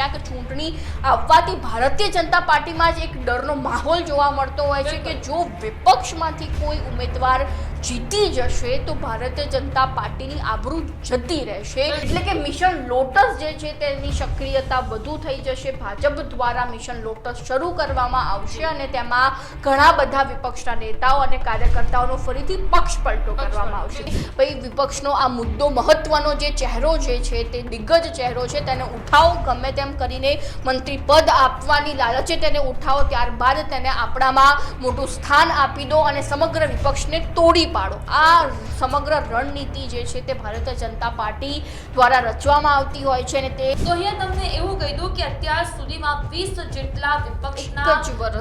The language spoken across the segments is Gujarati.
ક્યાંક ચૂંટણી આવવાથી ભારતીય જનતા પાર્ટીમાં જ એક ડરનો માહોલ જોવા મળતો હોય છે કે જો વિપક્ષમાંથી કોઈ ઉમેદવાર જીતી જશે તો ભારતીય જનતા પાર્ટીની આબરૂ જતી રહેશે. એટલે કે મિશન લોટસ જે છે તેની સક્રિયતા વધુ થઈ જશે. ભાજપ દ્વારા મિશન લોટસ શરૂ કરવામાં આવશે અને તેમાં ઘણા બધા વિપક્ષના નેતાઓ અને કાર્યકર્તાઓનો ફરીથી પક્ષ પલટો કરવામાં આવશે. ભાઈ વિપક્ષનો આ મુદ્દો મહત્વનો જે ચહેરો જે છે તે દિગ્ગજ ચહેરો છે તેને ઉઠાવો. ગમે તેમ કરીને મંત્રી પદ આપવાની લાલચે તેને ઉઠાવો. ત્યારબાદ તેને આપણામાં મોટું સ્થાન આપી દો અને સમગ્ર વિપક્ષને તોડી પાડો આ સમગ્ર રણનીતિ જે છે તે ભારતીય જનતા પાર્ટી દ્વારા રચવામાં આવતી હોય છે અને તે તો અહીંયા તમને એવું કહી દઉં કે અત્યાર સુધીમાં વીસ જેટલા વિપક્ષના.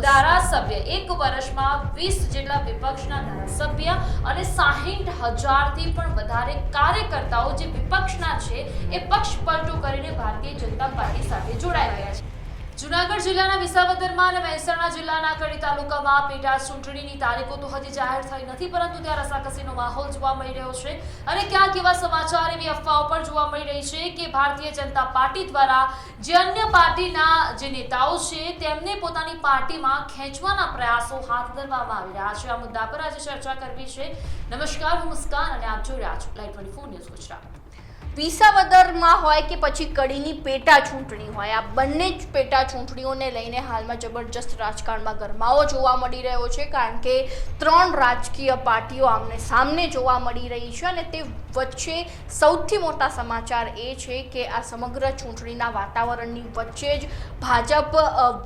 ધારાસભ્ય એક વર્ષમાં વીસ જેટલા વિપક્ષના ધારાસભ્ય અને સાહીઠ હજારથી પણ વધારે કાર્યકર્તાઓ જે વિપક્ષના છે એ પક્ષ પલટો કરીને ભારતીય જનતા પાર્ટી સાથે જોડાઈ ગયા છે જુનાગઢ જિલ્લાના વિસાવદરમાં અને મહેસાણા જિલ્લાના કડી તાલુકામાં પેટા ચૂંટણીની તારીખો તો હજી જાહેર થઈ નથી, પરંતુ ત્યાં રસાકસીનો માહોલ જોવા મળી રહ્યો છે. અને ક્યાંક એવા સમાચાર, એવી અફવાઓ પણ જોવા મળી રહી છે કે ભારતીય જનતા પાર્ટી દ્વારા જે અન્ય પાર્ટીના જે નેતાઓ છે, તેમને પોતાની પાર્ટીમાં ખેંચવાના પ્રયાસો હાથ ધરવામાં આવી રહ્યા છે. આ મુદ્દા પર આજે ચર્ચા કરવી છે. નમસ્કાર, હું મુસ્કાન અને આપ જોઈ રહ્યા છો live twenty four news Gujarat. વિસાવદરમાં હોય કે પછી કડીની પેટા ચૂંટણી હોય, આ બંને જ પેટા ચૂંટણીઓને લઈને હાલમાં જબરજસ્ત રાજકારણમાં ગરમાવો જોવા મળી રહ્યો છે, કારણ કે ત્રણ રાજકીય પાર્ટીઓ આમને સામને જોવા મળી રહી છે અને તે વચ્ચે સૌથી મોટા સમાચાર એ છે કે આ સમગ્ર ચૂંટણીના વાતાવરણની વચ્ચે જ ભાજપ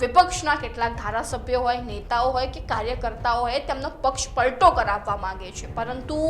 વિપક્ષના કેટલાક ધારાસભ્યો હોય, નેતાઓ હોય કે કાર્યકર્તાઓ હોય, તેમનો પક્ષ પલટો કરાવવા માંગે છે. પરંતુ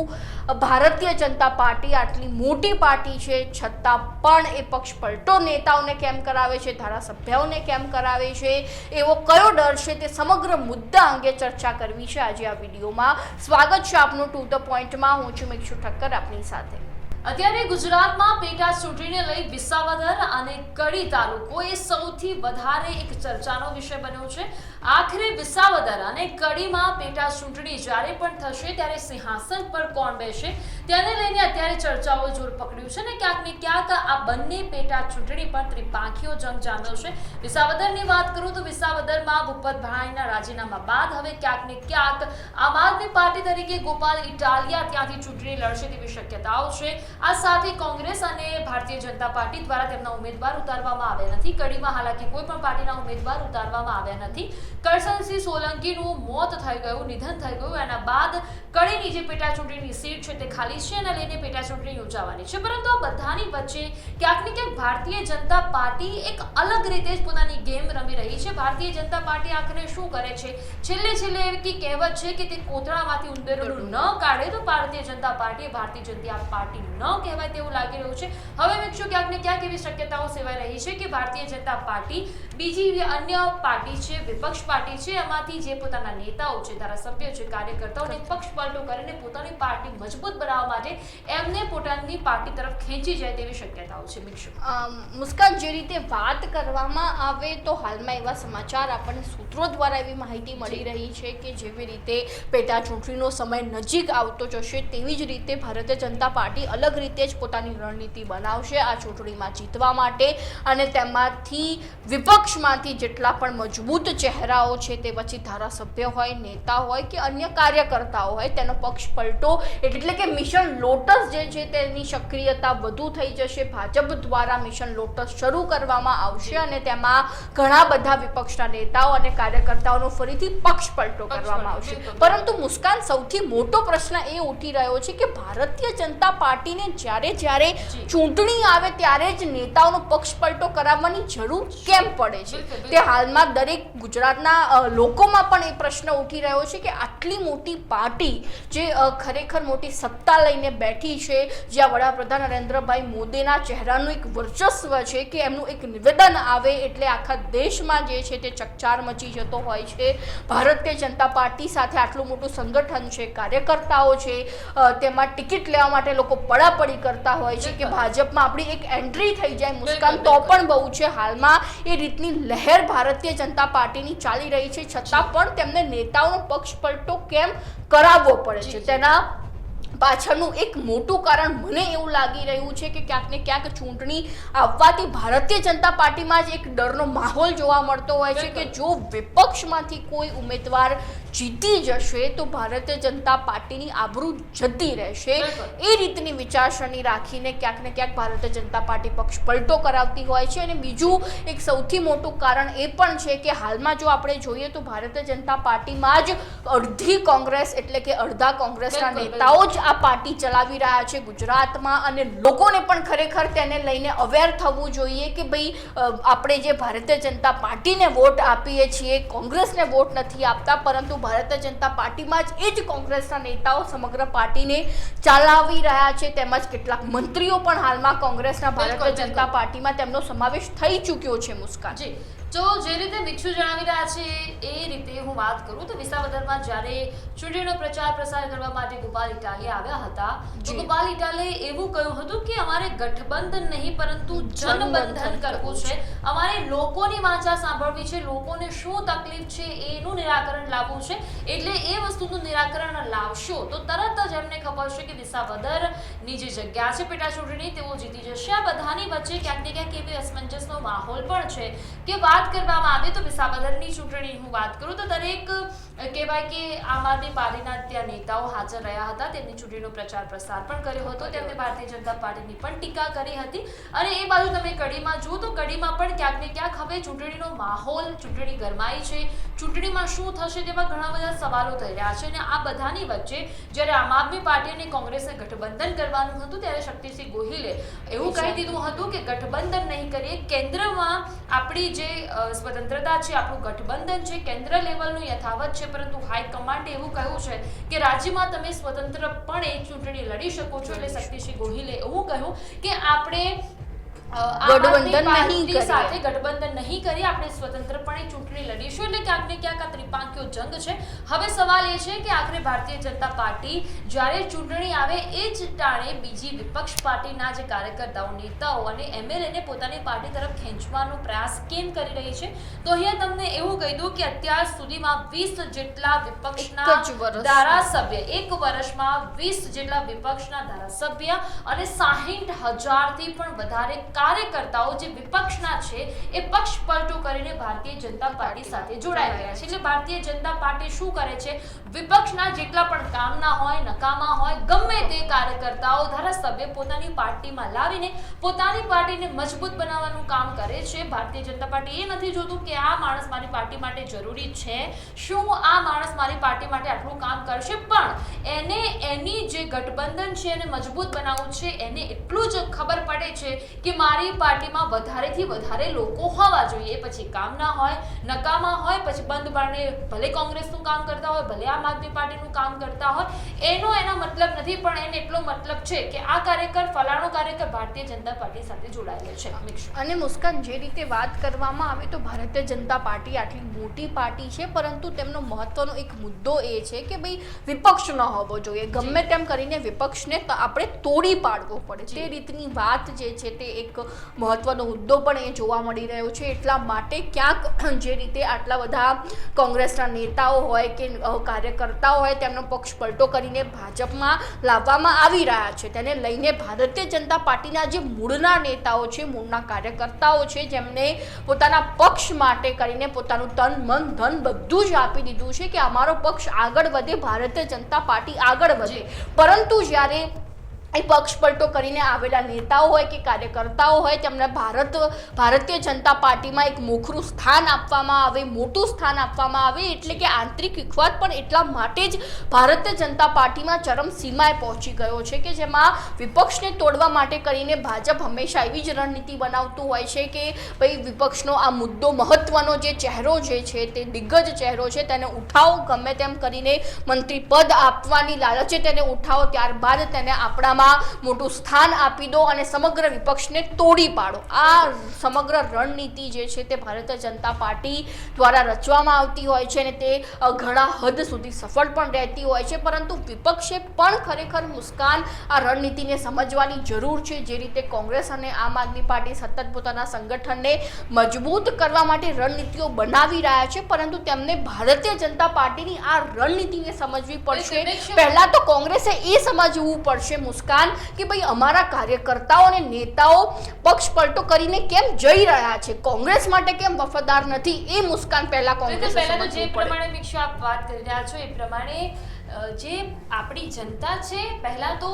ભારતીય જનતા પાર્ટી આટલી મોટી પાર્ટી છે, છતાં પણ એ પક્ષ પલટો નેતાઓને કેમ કરાવે છે, ધારાસભ્યોને કેમ કરાવે છે, એવો કયો ડર છે તે સમગ્ર મુદ્દા અંગે ચર્ચા કરવી છે આજે આ વિડીયોમાં. સ્વાગત છે આપનું ટુ ધ પોઈન્ટમાં હું છું મિક્ષુ ઠક્કર આપની સાથે. અત્યારે ગુજરાતમાં પેટા ચૂંટણીને લઈ વિસાવદર અને કડી તાલુકો એ સૌથી વધારે એક ચર્ચાનો વિષય બન્યો છે. આખરે વિસાવદર અને કડીમાં પેટા ચૂંટણી જ્યારે પણ થશે ત્યારે સિંહાસન પર કોણ બેસે તેને લઈને અત્યારે ચર્ચાઓ જોર પકડ્યું છે ને ક્યાંક ને ક્યાંક આ બંને પેટા ચૂંટણી પર ત્રિપાંખીઓ જંગ જામ્યો છે. વિસાવદરની વાત કરું તો વિસાવદરમાં ભૂપતભાઈના રાજીનામા બાદ હવે ક્યાંક ને ક્યાંક આમ આદમી પાર્ટી તરીકે ગોપાલ ઇટાલિયા ત્યાંથી ચૂંટણી લડશે તેવી શક્યતાઓ છે. આ સાથે કોંગ્રેસ અને ભારતીય જનતા પાર્ટી દ્વારા તેમના ઉમેદવાર ઉતારવામાં આવ્યા નથી. કડીમાં હાલાકી કોઈ પણ પાર્ટીના ઉમેદવાર ઉતારવામાં આવ્યા નથી. કરસનસિંહ સોલંકીનું મોત થઈ ગયું, નિધન થઈ ગયું. એના બાદ કડીની જે પેટા ચૂંટણીની સીટ છે તે ખાલી છે અને લઈને પેટા ચૂંટણી યોજાવાની છે. પરંતુ આ બધાની વચ્ચે ક્યાંક ને ક્યાંક ભારતીય જનતા પાર્ટી એક અલગ રીતે જ પોતાની ગેમ રમી રહી છે. ભારતીય જનતા પાર્ટી આખરે શું કરે છે? છેલ્લે છેલ્લે એવી કહેવત છે કે તે કોતરામાંથી ઉંદરડું ન કાઢે તો ભારતીય જનતા પાર્ટી ભારતીય જનતા પાર્ટી ન કહેવાય તેવું લાગી રહ્યું છે. હવે મિત્રો ક્યાંક ને ક્યાંક એવી શક્યતાઓ સેવાઈ રહી છે કે ભારતીય જનતા પાર્ટી બીજી અન્ય પાર્ટી છે, વિપક્ષ પાર્ટી છે. એમાંથી જે પોતાના નેતાઓ છે ધારાસભ્યો છે કાર્યકર્તાઓને પક્ષ પલટો કરીને પોતાની પાર્ટી મજબૂત બનાવવા માટે એમને પોતાની પાર્ટી તરફ ખેંચી જાય તેવી શક્યતાઓ છે. મુસ્કાન જે રીતે વાત કરવામાં આવે તો હાલમાં એવા સમાચાર આપણને સૂત્રો દ્વારા એવી માહિતી મળી રહી છે કે જેવી રીતે પેટા ચૂંટણીનો સમય નજીક આવતો જશે તેવી જ રીતે ભારતીય જનતા પાર્ટી અલગ રીતે જ પોતાની રણનીતિ બનાવશે આ ચૂંટણીમાં જીતવા માટે અને તેમાંથી વિપક્ષમાંથી જેટલા પણ મજબૂત ચહેરાઓ છે તે પછી ધારાસભ્ય હોય નેતા હોય કે અન્ય કાર્યકર્તાઓ હોય તેનો પક્ષ પલટો એટલે કે મિશન લોટસ જે છે તેની સક્રિયતા વધુ થઈ જશે. ભાજપ દ્વારા મિશન લોટસ શરૂ કરવામાં આવશે અને તેમાં ઘણા બધા વિપક્ષના નેતાઓ અને કાર્યકર્તાઓનો ફરીથી પક્ષ પલટો કરવામાં આવશે. પરંતુ મુસ્કાન સૌથી મોટો પ્રશ્ન એ ઉઠી રહ્યો છે કે ભારતીય જનતા પાર્ટીને જ્યારે જ્યારે ચૂંટણી આવે ત્યારે જ નેતાઓનો પક્ષ પલટો કરાવવાની જરૂર કેમ પડે છે. તે હાલમાં દરેક ગુજરાતના અ, લોકોમાં પણ એ પ્રશ્ન ઉઠી રહ્યો છે કે આટલી મોટી પાર્ટી જે ખરેખર મોટી સત્તા લઈને બેઠી છે જ્યાં વડાપ્રધાન નરેન્દ્રભાઈ મોદીના ચહેરાનું એક વર્ચસ્વ છે કે એમનું એક નિવેદન આવે એટલે આખા દેશમાં જે છે તે ચકચાર મચી જતો હોય છે. ભારતીય જનતા પાર્ટી સાથે આટલું મોટું સંગઠન છે કાર્યકર્તાઓ છે તેમાં ટિકિટ લેવા માટે લોકો પડાપડી કરતા હોય છે કે ભાજપમાં આપણી એક એન્ટ્રી થઈ જાય મુસ્કાન તો પણ બહુ છે હાલમાં. એ રીતની લહેર ભારતીય જનતા પાર્ટીની ચાલી રહી છે. છતાં પણ તેમને નેતાઓનો પક્ષ પલટો કેમ કરાવવો પડે છે? તેના પાછળનું એક મોટું કારણ મને એવું લાગી રહ્યું છે કે ક્યાંક ને ક્યાંક ચૂંટણી આવવાથી ભારતીય જનતા પાર્ટીમાં જ એક ડરનો માહોલ જોવા મળતો હોય છે કે જો વિપક્ષમાંથી કોઈ ઉમેદવાર જીતી જશે તો ભારતીય જનતા પાર્ટીની આબરૂ જતી રહેશે. એ રીતની વિચારસરણી રાખીને ક્યાંક ને ક્યાંક ભારતીય જનતા પાર્ટી પક્ષ પલટો કરાવતી હોય છે અને બીજું એક સૌથી મોટું કારણ એ પણ છે કે હાલમાં જો આપણે જોઈએ તો ભારતીય જનતા પાર્ટીમાં જ અડધી કોંગ્રેસ એટલે કે અડધા કોંગ્રેસના નેતાઓ જ આ પાર્ટી ચલાવી રહ્યા છે ગુજરાતમાં અને લોકોને પણ ખરેખર તેને લઈને અવેર થવું જોઈએ કે ભાઈ આપણે જે ભારતીય જનતા પાર્ટીને વોટ આપીએ છીએ કોંગ્રેસને વોટ નથી આપતા પરંતુ ભારતીય જનતા પાર્ટીમાં જ એ જ કોંગ્રેસના નેતાઓ સમગ્ર પાર્ટીને ચલાવી રહ્યા છે. તેમજ કેટલાક મંત્રીઓ પણ હાલમાં કોંગ્રેસના ભારતીય જનતા પાર્ટીમાં તેમનો સમાવેશ થઈ ચૂક્યો છે મુસ્કાન. જી. તો જે રીતે ભિક્ષુ જણાવી રહ્યા છે એ રીતે હું વાત કરું તો વિસાવદરમાં જ્યારે ચૂંટણીનો પ્રચાર પ્રસાર કરવા માટે ગોપાલ ઇટાલી આવ્યા હતા તો. ગોપાલ ઇટાલે એવું કહ્યું હતું કે અમારે ગઠબંધન નહીં પરંતુ જનબંધન કરવું છે. અમારે લોકોની વાંચા સાંભળવી છે લોકોને શું તકલીફ છે એનું નિરાકરણ લાવવું છે. એટલે એ વસ્તુનું નિરાકરણ લાવશો તો તરત જ એમને ખબર છે કે વિસાવદરની જે જગ્યા છે પેટા ચૂંટણી તેઓ જીતી જશે. આ બધાની વચ્ચે ક્યાંક ને ક્યાંક એવી અસમંજસનો માહોલ પણ છે કે વાત કરવામાં આવે તો વિસાવદરની ચૂંટણી હું વાત કરું તો દરેક કહેવાય કે આમ આદમી પાર્ટીના ત્યાં નેતાઓ હાજર રહ્યા હતા. તેમની ચૂંટણીનો પ્રચાર પ્રસાર પણ કર્યો હતો. તેમણે ભારતીય જનતા પાર્ટીની પણ ટીકા કરી હતી. અને એ બાજુ તમે કડીમાં જુઓ તો કડીમાં પણ ક્યાંક ને ક્યાંક હવે ચૂંટણીનો માહોલ ચૂંટણી ગરમાઈ છે. ચૂંટણીમાં શું થશે તેવા ઘણા બધા સવાલો થઈ રહ્યા છે અને આ બધાની વચ્ચે જ્યારે આમ આદમી પાર્ટી અને કોંગ્રેસને ગઠબંધન કરવાનું હતું ત્યારે શક્તિસિંહ ગોહિલે એવું કહી દીધું હતું કે ગઠબંધન નહીં કરીએ કેન્દ્રમાં આપણી જે સ્વતંત્રતા છે આપણું ગઠબંધન છે કેન્દ્ર લેવલનું યથાવત છે પરંતુ હાઈકમાન્ડે એવું કહ્યું છે કે રાજ્યમાં તમે સ્વતંત્રપણે ચૂંટણી લડી શકો છો એટલે શક્તિસિંહ ગોહિલે એવું કહ્યું કે આપણે ગઠબંધન નહીં સાથે ગઠબંધન નહીં કરી આપણે સ્વતંત્રપણે ચૂંટણી લડીશું એટલે ક્યાંક ને ક્યાંક આ ત્રિપાંખ્યો જંગ છે. હવે સવાલ એ છે કે આખરે ભારતીય જનતા પાર્ટી જ્યારે ચૂંટણી આવે એ જ ટાણે બીજી વિપક્ષ પાર્ટીના જે કાર્યકર્તાઓ નેતાઓ અને એમએલએને પોતાની પાર્ટી તરફ ખેંચવાનો પ્રયાસ કેમ કરી રહી છે? તો અહીંયા તમને એવું કહી દઉં કે અત્યાર સુધીમાં વીસ જેટલા વિપક્ષના. ધારાસભ્ય એક વર્ષમાં વીસ જેટલા વિપક્ષના ધારાસભ્ય અને સાહીઠ હજારથી પણ વધારે કાર્યકર્તાઓ જે વિપક્ષના છે, એ પક્ષ પલટો કરીને ભારતીય જનતા પાર્ટી સાથે જોડાઈ ગયા છે. એટલે ભારતીય જનતા પાર્ટી શું કરે છે? વિપક્ષના જેટલા પણ કામના હોય, નકામા હોય, ગમે તે કાર્યકર્તાઓ ધારાસભ્ય પોતાની પાર્ટીમાં લાવીને પોતાની પાર્ટીને મજબૂત બનાવવાનું કામ કરે છે. ભારતીય જનતા પાર્ટી એ નથી જોતું કે આ માણસ મારી પાર્ટી માટે જરૂરી છે. શું આ માણસ મારી પાર્ટી માટે આટલું કામ કરશે? પણ એને એની જે ગઠબંધન છે, એને મજબૂત બનાવવું છે, એને એટલું જ ખબર પડે છે કે મારી પાર્ટીમાં વધારેથી વધારે લોકો હોવા જોઈએ. પછી પછી કામના હોય નકામા હોય પછી બંધ બારણે ભલે કોંગ્રેસનું કામ કરતા હોય ભલે આમ આદમી પાર્ટીનું કામ કરતા હોય એનો એનો મતલબ નથી પણ એને એટલો મતલબ છે કે આ કાર્યકર ફલાણો કાર્યકર ભારતીય જનતા પાર્ટી સાથે જોડાયેલો છે. અને મુસ્કાન જે રીતે વાત કરવામાં આવે તો ભારતીય જનતા પાર્ટી આટલી મોટી પાર્ટી છે પરંતુ તેમનો મહત્વનો એક મુદ્દો એ છે કે ભાઈ વિપક્ષ ન હોવો જોઈએ. ગમે તેમ કરીને વિપક્ષને આપણે તોડી પાડવો પડે. તે રીતની વાત જે છે તે એક મહત્વનો મુદ્દો પણ એ જોવા મળી રહ્યો છે. એટલા માટે ક્યાંક જે રીતે આટલા બધા કોંગ્રેસના નેતાઓ હોય કે કાર્યકર્તાઓ હોય તેમનો પક્ષ પલટો કરીને ભાજપમાં લાવવામાં આવી રહ્યા છે. તેને લઈને ભારતીય જનતા પાર્ટીના જે મૂળના નેતાઓ છે મૂળના કાર્યકર્તાઓ છે જેમને પોતાના પક્ષ માટે કરીને પોતાનું તન મન ધન બધું જ આપી દીધું છે કે અમારો પક્ષ આગળ વધે ભારતીય જનતા પાર્ટી આગળ વધે. પરંતુ જ્યારે એ પક્ષપલટો કરીને આવેલા નેતાઓ હોય કે કાર્યકર્તાઓ હોય, તેમને ભારત, ભારતીય જનતા પાર્ટીમાં એક મોખરું સ્થાન આપવામાં આવે, મોટું સ્થાન આપવામાં આવે, એટલે કે આંતરિક વિખવાદ પણ એટલા માટે જ ભારતીય જનતા પાર્ટીમાં ચરમસીમાએ પહોંચી ગયો છે કે જેમાં વિપક્ષને તોડવા માટે કરીને ભાજપ હંમેશા એવી જ રણનીતિ બનાવતું હોય છે કે ભાઈ વિપક્ષનો આ મુદ્દો મહત્વનો જે ચહેરો જે છે તે દિગ્ગજ ચહેરો છે, તેને ઉઠાવો, ગમે તેમ કરીને મંત્રી પદ આપવાની લાલચે તેને ઉઠાવો, ત્યારબાદ તેને આપણામાં વિપક્ષમાં મોટું સ્થાન આપી દો અને સમગ્ર વિપક્ષને તોડી પાડો. આ સમગ્ર રણનીતિ જે છે તે ભારતીય જનતા પાર્ટી દ્વારા રચવામાં આવતી હોય છે અને તે ઘણા હદ સુધી સફળ પણ રહેતી હોય છે. પરંતુ વિપક્ષે પણ ખરેખર મુસ્કાન આ રણનીતિને સમજવાની જરૂર છે. જે રીતે કોંગ્રેસ અને આમ આદમી પાર્ટી સતત પોતાના સંગઠનને મજબૂત કરવા માટે રણનીતિઓ બનાવી રહ્યા છે પરંતુ તેમને ભારતીય જનતા પાર્ટીની આ રણનીતિને સમજવી પડશે. પહેલા તો કોંગ્રેસે એ સમજવું પડશે મુસ્કાન કે ભાઈ અમારા કાર્યકર્તાઓ અને નેતાઓ પક્ષ પલટો કરીને કેમ જઈ રહ્યા છે? કોંગ્રેસ માટે કેમ વફાદાર નથી? એ મુસ્કાન પહેલા કોંગ્રેસ પહેલા તો જે પ્રમાણે વિક્ષો આપ વાત કરી રહ્યા છો એ પ્રમાણે જે આપણી જનતા છે પહેલા તો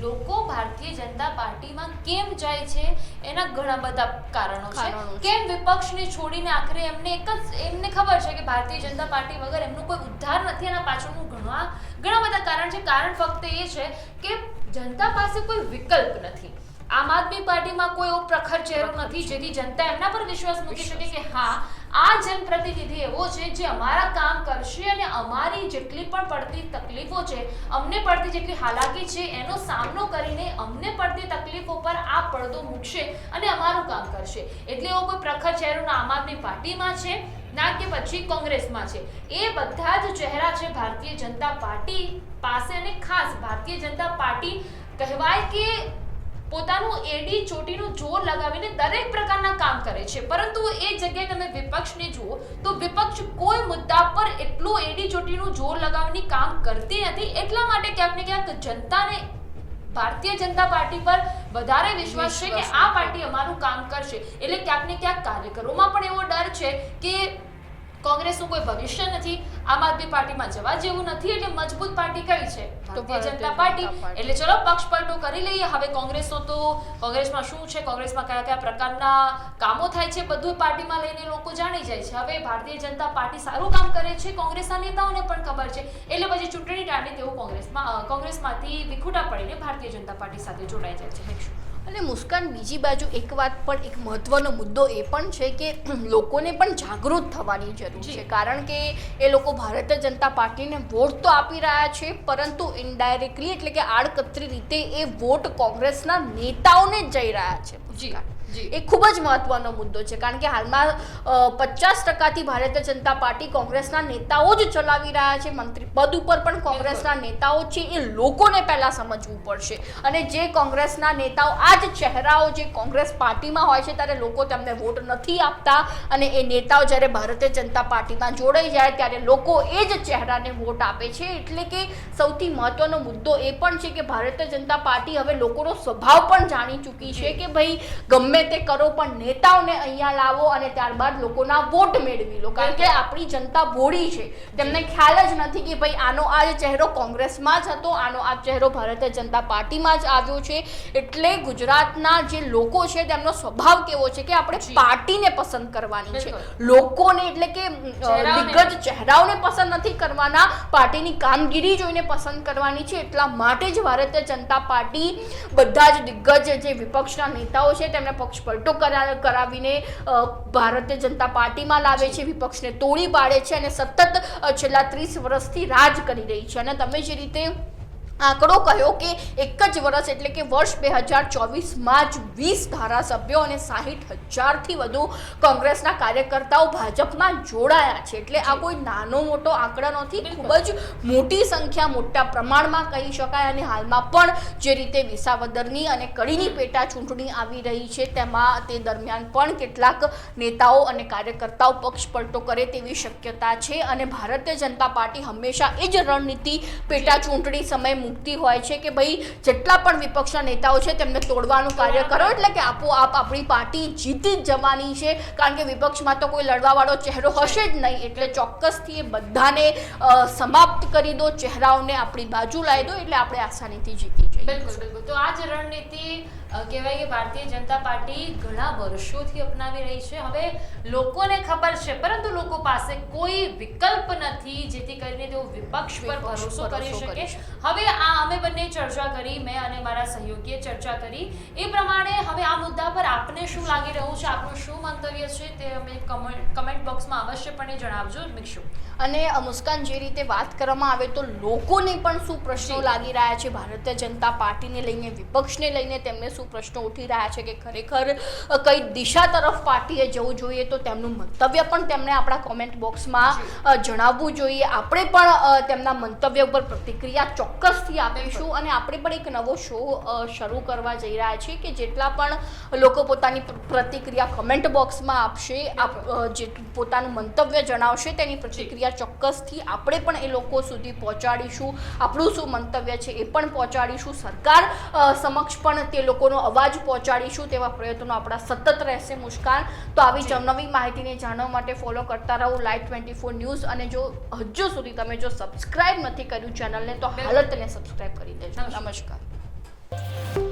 લોકો ભારતીય જનતા પાર્ટીમાં કેમ જાય છે? એના ઘણા બધા કારણો છે. કેમ વિપક્ષને છોડીને આખરે એમને એક જ એમને ખબર છે કે ભારતીય જનતા પાર્ટી વગર એમનું કોઈ ઉદ્ધાર નથી એના પાછળનું ઘણા ઘણા બધા કારણ છે. કારણ ફક્ત એ છે કે જનતા પાસે કોઈ વિકલ્પ નથી. આમ આદમી પાર્ટીમાં કોઈ એવો પ્રખર ચહેરો નથી જેથી જનતા એમના પર વિશ્વાસ મૂકી શકે કે હા આ જનપ્રતિનિધિ એવો છે જે અમારા કામ કરશે અને અમારી જેટલી પણ પડતી તકલીફો છે અમને પડતી જેટલી હાલાકી છે એનો સામનો કરીને અમને પડતી તકલીફો પર આ પડદો મૂકશે અને અમારું કામ કરશે. એટલે એવો કોઈ પ્રખર ચહેરો આમ આદમી પાર્ટીમાં છે ના કે પછી કોંગ્રેસમાં છે. એ બધા જ ચહેરા છે ભારતીય જનતા પાર્ટી પાસે અને ખાસ ભારતીય જનતા પાર્ટી કહેવાય કે પોતાનું એડી ચોટીનું જોર લગાવીને દરેક પ્રકારના કામ કરે છે. પરંતુ એ જગ્યાએ તમે વિપક્ષને જુઓ તો વિપક્ષ કોઈ મુદ્દા પર એટલું એડી ચોટીનું જોર લગાવવાની કામ કરતી નથી. એટલા માટે ક્યાંક ને ક્યાંક જનતાને ભારતીય જનતા પાર્ટી પર વધારે વિશ્વાસ છે કે આ પાર્ટી અમારું કામ કરશે. એટલે ક્યાંક ને ક્યાંક કાર્યકરોમાં પણ એવો ડર છે કે કોંગ્રેસનું કોઈ ભવિષ્ય નથી આમ આદમી પાર્ટીમાં જવા જેવું નથી એટલે મજબૂત પાર્ટી કઈ છે? ભારતીય જનતા પાર્ટી. એટલે ચલો પક્ષ પલટો કરી લઈએ. હવે કોંગ્રેસનો તો કોંગ્રેસમાં શું છે? કોંગ્રેસમાં કયા કયા પ્રકારના કામો થાય છે બધું પાર્ટીમાં લઈને લોકો જાણી જાય છે. હવે ભારતીય જનતા પાર્ટી સારું કામ કરે છે કોંગ્રેસના નેતાઓને પણ ખબર છે. એટલે પછી ચૂંટણી ટાણે તેઓ કોંગ્રેસમાં કોંગ્રેસમાંથી વિખૂટા પડીને ભારતીય જનતા પાર્ટી સાથે જોડાઈ જાય છે. અને મુસ્કાન બીજી બાજુ એક વાત પણ એક મહત્વનો મુદ્દો એ પણ છે કે લોકોને પણ જાગૃત થવાની જરૂર છે. કારણ કે એ લોકો ભારતીય જનતા પાર્ટીને વોટ તો આપી રહ્યા છે પરંતુ ઇનડાયરેક્ટલી એટલે કે આડકતરી રીતે એ વોટ કોંગ્રેસના નેતાઓને જ જઈ રહ્યા છે. જી. એ ખૂબ જ મહત્વનો મુદ્દો છે. કારણ કે હાલમાં પચાસ ટકાથી ભારતીય જનતા પાર્ટી કોંગ્રેસના નેતાઓ જ ચલાવી રહ્યા છે. મંત્રી પદ ઉપર પણ કોંગ્રેસના નેતાઓ છે. એ લોકોને પહેલાં સમજવું પડશે. અને જે કોંગ્રેસના નેતાઓ આ જ ચહેરાઓ જે કોંગ્રેસ પાર્ટીમાં હોય છે ત્યારે લોકો તેમને વોટ નથી આપતા. અને એ નેતાઓ જ્યારે ભારતીય જનતા પાર્ટીમાં જોડાઈ જાય ત્યારે લોકો એ જ ચહેરાને વોટ આપે છે. એટલે કે સૌથી મહત્વનો મુદ્દો એ પણ છે કે ભારતીય જનતા પાર્ટી હવે લોકોનો સ્વભાવ પણ જાણી ચૂકી છે કે ભાઈ ગમે તે કરો પણ નેતાઓને અહીંયા લાવો અને ત્યારબાદ લોકોના વોટ મેળવી લો. કારણ કે આપણી જનતા ભોળી છે. તેમને ખ્યાલ જ નથી કે ભાઈ આનો આ ચહેરો કોંગ્રેસમાં જ હતો આનો આ ચહેરો ભારતીય જનતા પાર્ટીમાં જ આવ્યો છે. એટલે ગુજરાતના જે લોકો છે તેમનો સ્વભાવ કેવો છે કે આપણે પાર્ટીને પસંદ કરવાની છે. લોકોને એટલે કે દિગ્ગજ ચહેરાઓને પસંદ નથી કરવાના પાર્ટીની કામગીરી જોઈને પસંદ કરવાની છે. એટલા માટે જ ભારતીય જનતા પાર્ટી બધા જ દિગ્ગજ જે વિપક્ષના નેતાઓ છે તેમને પક્ષ પલટો કરા- કરાવીને ભારતીય જનતા પાર્ટીમાં લાવે છે, વિપક્ષને તોડી પાડે છે અને સતત છેલ્લા ત્રીસ વર્ષથી રાજ કરી રહી છે. અને તમે જે રીતે આંકડો કહ્યો કે એક જ વર્ષ એટલે કે વર્ષ બે હજાર ચોવીસમાં જ વીસ ધારાસભ્યો અને સાહીઠ હજારથી વધુ કોંગ્રેસના કાર્યકર્તાઓ ભાજપમાં જોડાયા છે. એટલે આ કોઈ નાનો મોટો આંકડા નથી ખૂબ જ મોટી સંખ્યા મોટા પ્રમાણમાં કહી શકાય. અને હાલમાં પણ જે રીતે વિસાવદરની અને કડીની પેટા ચૂંટણી આવી રહી છે તેમાં તે દરમિયાન પણ કેટલાક નેતાઓ અને કાર્યકર્તાઓ પક્ષ પલટો કરે તેવી શક્યતા છે. અને ભારતીય જનતા પાર્ટી હંમેશા એ જ રણનીતિ પેટા ચૂંટણી સમયે મૂકતી હોય છે કે ભાઈ જેટલા પણ વિપક્ષના નેતાઓ છે તેમને તોડવાનું કાર્ય કરો એટલે કે આપોઆપ આપણી પાર્ટી જીતી જ જવાની છે. કારણ કે વિપક્ષમાં તો કોઈ લડવાવાળો ચહેરો હશે જ નહીં. એટલે ચોક્કસથી એ બધાને સમાપ્ત કરી દો, ચહેરાઓને આપણી બાજુ લાવી દો એટલે આપણે આસાનીથી જીતી જઈએ. બિલકુલ બિલકુલ. તો આ જ રણનીતિ કહેવાય કે ભારતીય જનતા પાર્ટી ઘણા વર્ષોથી અપનાવી રહી છે. હવે લોકોને ખબર છે પરંતુ લોકો પાસે કોઈ વિકલ્પ નથી જેથી કરીને તેઓ વિપક્ષ પર ભરોસો કરી શકે. હવે આ અમે બંને ચર્ચા કરી મેં અને મારા સહયોગીએ ચર્ચા કરી. એ પ્રમાણે હવે આ મુદ્દા પર આપને શું લાગી રહ્યું છે? આપનું શું મંતવ્ય છે તે અમે કમેન્ટ બોક્સમાં અવશ્યપણે જણાવજો મિક્ષુ. અને મુસ્કાન જે રીતે વાત કરવામાં આવે તો લોકોને પણ શું પ્રશ્નો લાગી રહ્યા છે? ભારતીય જનતા પાર્ટીને લઈને વિપક્ષને લઈને તેમને શું પ્રશ્નો ઉઠી રહ્યા છે કે ખરેખર કઈ દિશા તરફ પાર્ટીએ જવું જોઈએ તો તેમનું મંતવ્ય પણ તેમણે આપણા કોમેન્ટ બોક્સમાં જણાવવું જોઈએ. આપણે પણ તેમના મંતવ્ય ઉપર પ્રતિક્રિયા ચોક્કસથી આપીશું અને આપણે પણ એક નવો શો શરૂ કરવા જઈ રહ્યા છીએ કે જેટલા પણ લોકો પોતાની પ્રતિક્રિયા કમેન્ટ બોક્સમાં આપશે આપ જે પોતાનું મંતવ્ય જણાવશે તેની પ્રતિક્રિયા ચોક્કસથી આપણે પણ એ લોકો સુધી પહોંચાડીશું. આપણું શું મંતવ્ય છે એ પણ પહોંચાડીશું. સરકાર સમક્ષ પણ તે લોકોનો અવાજ પહોંચાડીશું તેવા પ્રયત્નો આપણા સતત રહેશે મુસ્કાન. તો આવી નવી માહિતીને જાણવા માટે ફોલો કરતા રહો લાઈવ ટ્વેન્ટી ફોર ન્યૂઝ અને જો હજુ સુધી તમે જો સબસ્ક્રાઇબ નથી કર્યું ચેનલને તો હાલત તેને સબસ્ક્રાઇબ કરી દેજો. નમસ્કાર.